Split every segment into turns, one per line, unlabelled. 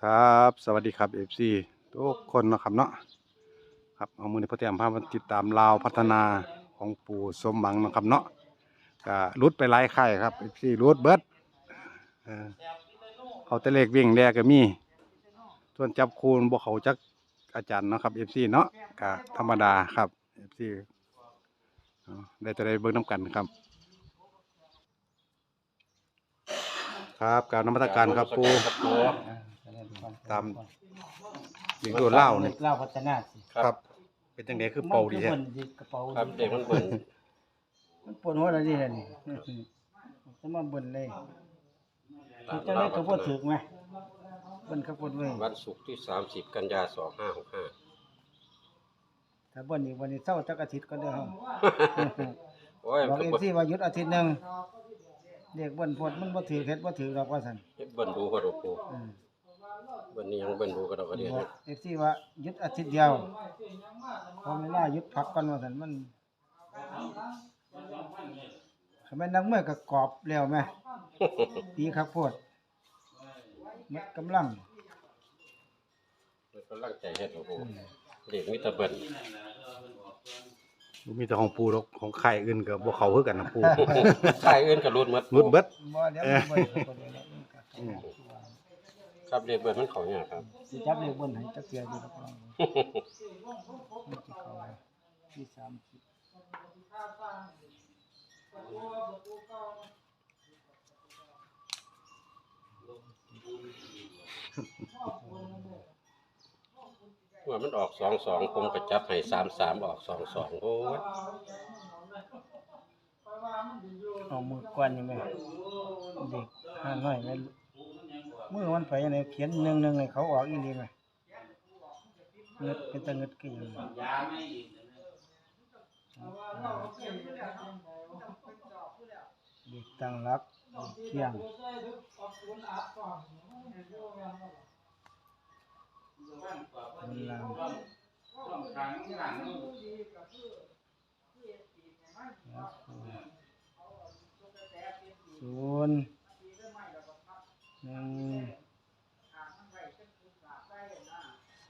ครับ สวัสดีครับ FC ทุกคนนะครับเนาะครับเอามือในพระเตียมภาพมาติดตามลาวพัฒนาของปู่สมหวังนะครับเนาะก็รุดไปหลายค่ครับ FC รุดเบิดเออเขาแต่เลขวิ่งแดก็มี ส่วนจับคูณบ่เขาจักอาจารย์เนาะครับ FC เนาะก็ธรรมดาครับ FC เอาได้จะได้เบิ่งน้ำกันครับ ครับการนมัตการครับปู ตามเด็กโดนเล่าเนี่ย
เล่าพัฒนาสิ
ครับ เป็นจังไดคือเป่าดี
แท้
แท้
กระเป๋า
ครับ เด็กมันเบิ่น
มันปวดหัวอะไรนี่นี่จะมาเบิ่นเลยคือจะได้กระโปดถึกไหมเบิ่นกระโปดไว้
วันศุกร์ที่ 30 กันยา 2565
ถ้าเบิ่นอีกวันนี้เช้าจักอาทิตย์ก็ได้เฮา
โอ้ย
บอก
ก็
เอ็
บ่
ซี่ว่าหยุดอาทิตย์หนึงเด็กเบิ่นพดมันบ่ถือเฮ็ดบ่ถือดอกว่าซั่น
เฮ็ดเบิ่นดูก็ดอกปู
อืม
เบิ่ นนี่ยังเบิ่นดูก็ดอกกระเดีย
บอก
นะ
เอ็ซี่ว่าหยุดอาทิตย์เดียวพอเวลาหยุดพักก่อนว่าซั่นมันถ้าแม่นนักมวยก็กรอบแล้วแม่ปีคักโพดหมดกำลัง
มันกำลังใจเฮ็ดดอกปูเด็กมีแต่เบิ่น
บ่มีแต่ของปู่หรอกของค่ายอื่นก็บ่เข้าคือกันนะปู่
ค่ายอื่นก็รูดหมด
รุดเบิด
บ่เดี๋ยวมันบ่ได้คนเค
รับเรียกเบิดมันเขาเนี่ยครับ
สิจับเลขบนให้จับเสียอยู่รับรองมันเขาที่สามสิบ
เมื่อมันออกสองสองคงก็จับให้สามสามออกสองสองโอ้ย
เอามือกวนยังไงเด็กห้าน้อยแม่ มือมันไปจังไดเขียนหนึ่งๆให้เขาออกอีหลีแม่เงิดเป็นตะเงิดคือหยังเด็กตั้งรับเด็กเที่ยงมันลามศูนย์ หนึ่ง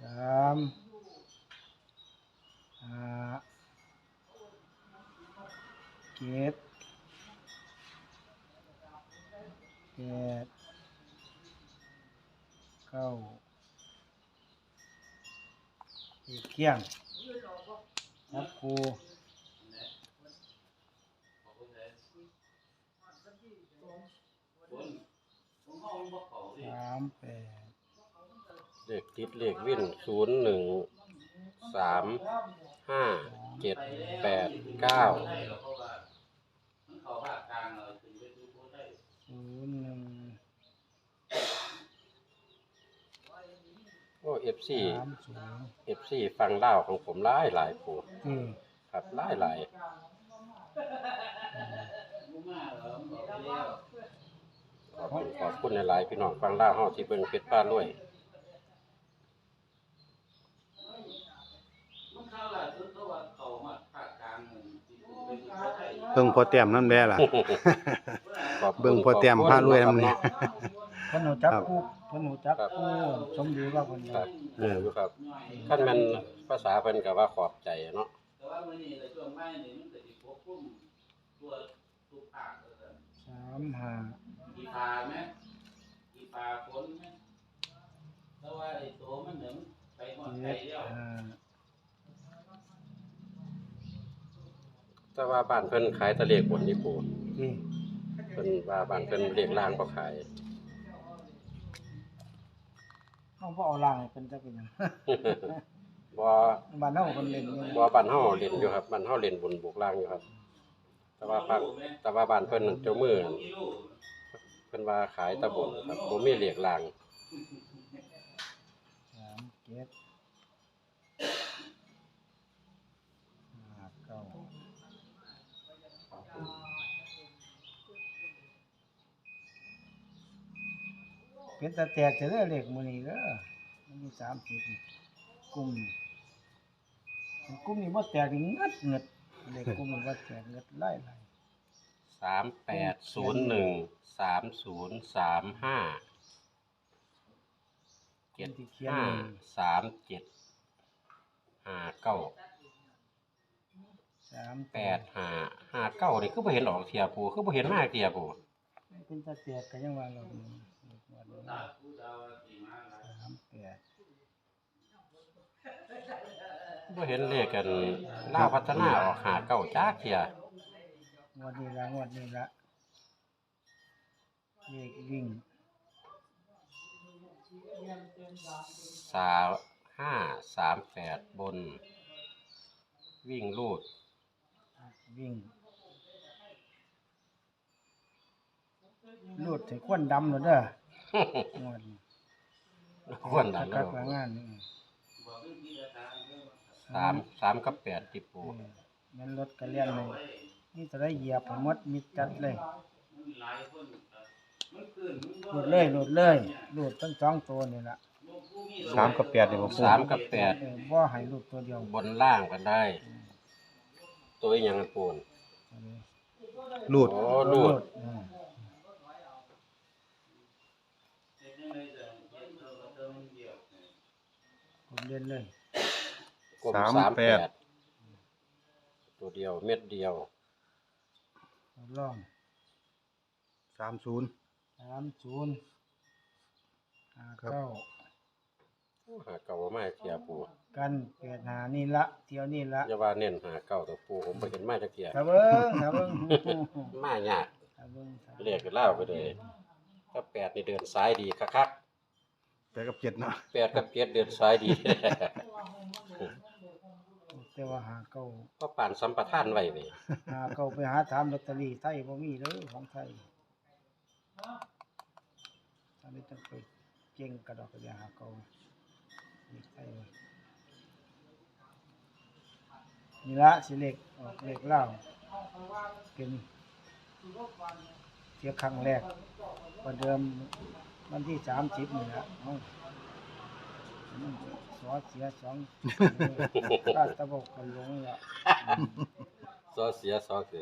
สามห้าเจ็ดแปดเก้าอีกเกี่ยงนับค สามแปด
เลขติดเลขวิ่น01 3 5 7 8 9
ศูนย์หนึ่ง
โอ้ FC
สามศูนย์
FC ฟังเล่าวของผมหลายหลายปู
ที่
ครับหลายหลาย อบคุณขอบคุณหลายๆพี่น้องฟังเล่าวเฮาที่เบิ่งเพชรป้ารวย
เบิ่งพอแต้มนั่นแหละล่ะ
ขอบคุณ
เบิ่งพอแต้มพารวยนำนี่
เพิ่นหูจัก
ครับ
ผู้เพิ่นหูจักผู้สมดีว่าเพิ่น
ครั
ว่า
บเอออยู่ครับคันแม่นภาษาเพิ่นก็ว่าขอบใจเนาะ
สามห้า
กี ปลาไหมกีปลาฝนไหมแต่ว่าไอ้ตัวมันเหนือไปหมดไป
เจ็ด
แล้ว
ห้า
แต่ว่าบ้านเพิ่นขายแตะเลขบนนี่ปู
ที่
เพิ่นว่าบ้านเพิ่นเลขล่างบ่ขาย
เฮาบ่เอาล่างให้เพิ่นจักเป็นหยัง
บ่
บ้านเฮาเพิ่นเล่นอยู่
บ่บ้านเฮาเล่นอยู่ครับบ้านเฮาเล่นบนบุกล่างอยู่ครับ แต่ว่าภาคแต่ว่าบ้านเพิ่นนั่นเจ้ามือนั่น เพิ่นว่าขายแตะบนครับบ่มีเลขล่าง
สามเจ็ดห้าเก้าเป็นตาแตกจะได้อเลขมือนี้เด้อมันมีสามสิบนี่กลุ่มนี่กลุ่มนี้บ่แตกนี่เงึดเงึดเลขกลุ่มนี้บ่แตกเงึดไล่ไล่
สามแปดศูนย์หนึ่งสามศูนย์สามห้าเจ็ด
ที่เขียน
ห้า
ไว้
สามเจ็ดห้าเก้า
สาม
แปดห้าห้าเก้านี่คือบ่เห็นออกเทียปูคือบ่เห็นมาเทียปู
เป็นตาแตกก็ยังว่าเราอยู่วันนี้
ตาผู้ดาวสีมาหลาย
สามแปด
บ่เห็นเลขกันลาวพัฒนาออกหาเก้าจ้าเทีย
งวดนี้ละงวดนี้ละเลขวิ่ง
สามห้าสามแปดบน วิ่งลูด
วิ่งลูดถึงควนดำเลยเด้องวดนี้
ควรดัง
คั
แล้
ก
ว
ๆละงานนี่
บอกวิธีการทางเรื่อง
สามสามกับแปดติปู
เออแมันรถกระเลียนเลย นี่จะได้เหยียบให้หมดมิดจัดเลย
มันหลายคนมันขึ้นมัน
หลุดเลยหลุดเลยหลุดทั้งสองตัวนี่ละ
ผู้มี
สามกับแปดนี่บ่ปู
สามกับแปด
เออบ่ให้หลุดตัวเดียว
บนล่างกันได้ ตัวอีหยังกันปูน
เอาเลย
รูด
โอ้ลูด
เออ
เฮ็ดจังได๋จะเฮ็ดตัวก็เติมเดียว
ผมเล่นเลย
กลม
สาม
สาม
แป
แป
ด
ดตัวเดียวเม็ดเดียว
เอาลอง
สามศูนย์
สามศูนย์ห้า
ครับ
เก้า
หาเก่ามาเทียปู
กันแปดหานี่ละเที่ยวนี่ละ
อย่าว่าเน้นหาเก่าตัวปูผมไปเห็นมาจากเทีย
ถ้าเบิ้งถ้าเบิ้ง
มายาก
ถ้าเบิ้งถ้า
เรียกกันเล่าไปเลยถ้าแปดนี่เดินซ้ายดีคัก
แปดกับเจ็ดเนาะ
ๆแปดกับเจ็ดเดินซ้ายดี
แต่ว่าหาเก้า
ก็ป่านสัมปทานไว้นี่
หาเก้าไปหาถามลอตเตอรี่ไทยบ่มีเลยของไทยอันนี้ต้องไปเก่งกระดอกกระเดียหาเก้าเลขไทยนี่ละสิเลขออกเลขเล่าเป็นเที่ยวครั้งแรกประเดิมวันที่สามสิบนี่ละเอามันสอเสียสองข้าตะบกกันลงละ
ซอเสียซอเสีย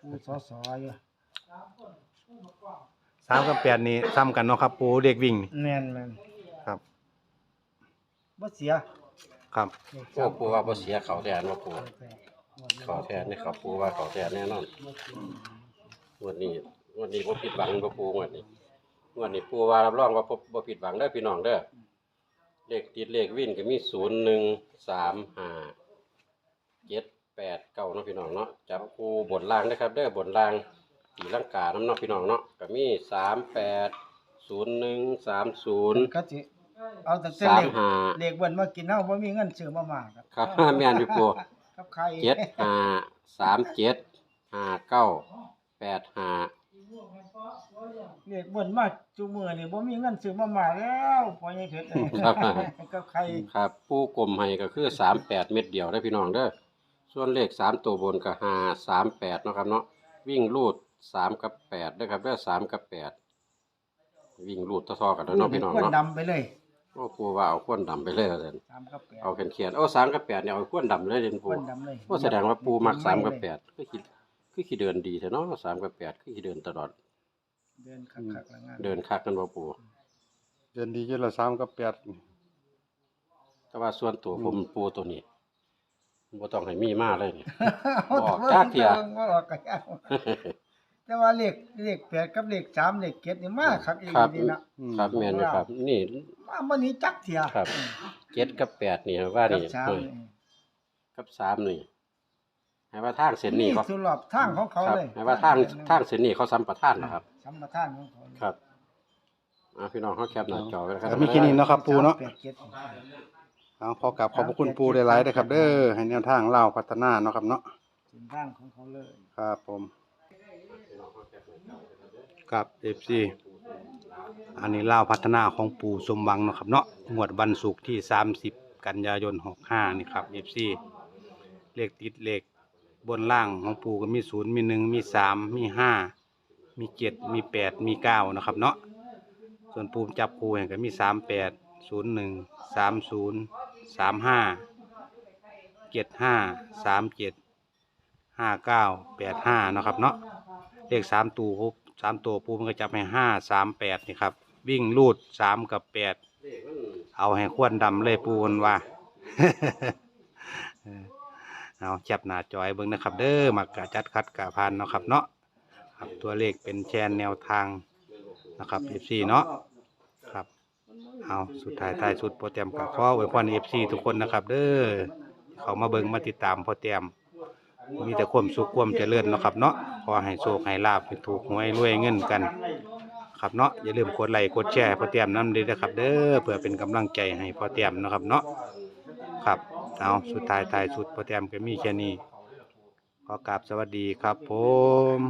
ผู้สอสออยู่
สามกับแปดนี่ซ้ำกันเนาะครับปูเด็กวิ่งนี่
แม่นแม่น
ครับ
บ่เสีย
ครับ
เลข
พวกปูว่าบ่เสียเขาแทนว่าปู
สามแปด
เขาแทนนี่เขาปูว่าเขาแทนแน่นอน
บ่เสีย
งวดนี้งวดนี้บ่ผิดหวังบ่ปูงวดนี้งวดนี้ปูว่ารับรองว่าบ่บ่ผิดหวังเด้อพี่น้องเด้อ เลขติดเลขวินก็มีศูนย์หนึ่งสามห้าเจ็ดแปดเก้าเนาะพี่น้องเนาะจับปูบนล่างนะครับเด้อบนล่างตีลังกาน้ำเนาะพี่น้องเนาะก็มีสามแปดศูนย์หนึ่งสามศูนย์
ก็สิเอาแต่
สาม
เลข
ห้า
เลขเบิ่นมากินเฮาบ่มีเงินซื้อมาม่าครับ
ครับ แม่นอยู่ปู
กับใคร
เจ็ดห้าสามเจ็ดห้าเก้าแปดห้า
เลขเบิ่นมาจุมื้อนี่บ่มีเงินซื้อมาม่าแล้วพ่อใหญ่เพชรเอ้ย
ครับ
กับใคร
ครับผู้กลมให้ก็คือสามแปดเม็ดเดียวได้อพี่น้องเด้อส่วนเลขสามตัวบนก็ห้าสามแปดเนาะครับเนาะวิ่งรูดสามกับแปดได้อครับเด้อสามกับแปดวิ่งรูดทอๆกันแล้วเนาะพี่น้อง
ควน
เนาะ
ดำไปเลย
โอ้ปูว่าเอาขวนดำไปเลยเลย
สามกับแปด
เอาเขียนเขียนๆโอ้สามกับแปดเนี่ยเอาขวนดำเลยเด่น
ค
ปู
วนดำเลย
โอ้แสดงว่าปูมักสามกับแปดคือคิด คือขี้เดินดีแท้เนาะสามกับแปดคือขี้เดินตลอด
เดินคักๆละงาน
เดินคักกันว่าปู
เดินดีเยอะละสามกับแปด
แต่ว่าส่วนตัวผมปูตัวนี้บ่ต้องให้มีมาเลยนี่ออกจากเที่ย
บ่ออกก็ยากแต่ว่าเลขเลขแปดกับเลขสามเลขเจ็ดนี่มาคักอี
ครับ
ดีนะ
อืม
ครับแม่นอยู่ครับ นี่
มาบ่หนี้จักเที่ย
ครับ เจ็ดกับแปดนี่ว่า
กับ
นี่
สาม
เอ้ย
นี่
กับสามนี่ ให้ว่าทางเส้นนี้เขา
สุรอบทางของเขา
ครับ
เลย
ให้ว่าทางทางเส้นนี้เขาสัมปทานนะครับ
สัมปทานของเขา
ครับอ่าพี่น้องเขาแคปหน้าจอไว้นะครั
แต่มีแค่นี้เนาะครับปูเนาะ
สมแปดจ็ด
เอาขอกราบขอบพระคุณปูหลายๆนะครับ เด้อให้แนวทางเล่าวพัฒนาเนาะครับเนาะ
สินทางของเขาเลย
ครับผม ครับเอฟซีอันนี้เล่าวพัฒนาของปู่สมหวังเนาะครับเนาะงวดวันศุกร์ที่ 30 กันยายน 65 นี่ครับเอฟซีเลขติดเลข บนล่างของปู่ก็มี0มี1มี3มี5มี7มี8มี9นะครับเนาะส่วนปู่จับคู่ให้ก็มี38 01 30 35 75 37ห้าเจ็ดห้าเก้าแปดห้านะครับเนาะเลขสามตัวครับสามตัวปูมันก็จับให้ห้าสามแปดนี่ครับวิ่งลูดสามกับแปด
เอา
ให้ควนดำเลยปูนว่า เอาจับหน้าจอยเบิ่งนะครับเด้อมักกะจัดคัดกะพานเนาะครับเนาะครับตัวเลขเป็นแชนแนวทางนะครับ FC เนาะครับเอาสุดท้ายท้ายสุดโปรแกรมกับข้อไว้พร FC ทุกคนนะครับเด้อเขามาเบิ่งมาติดตามโปรแกรมมีแต่ความสุขความเจริญเนาะครับเนาะขอให้โชคให้ลาภให้ถูกหวยรวยเงินกัน ครับเนาะอย่าลืมกดไลค์กดแชร์พอเตรียมน้ำด้วยนะครับ เด้อเพื่อเป็นกำลังใจให้พอเตรียมนะครับเนาะครับ เอาสุดท้ายท้ายสุดพ่อเตรียมก็มีแค่นี้ขอกราบสวัสดีครับผม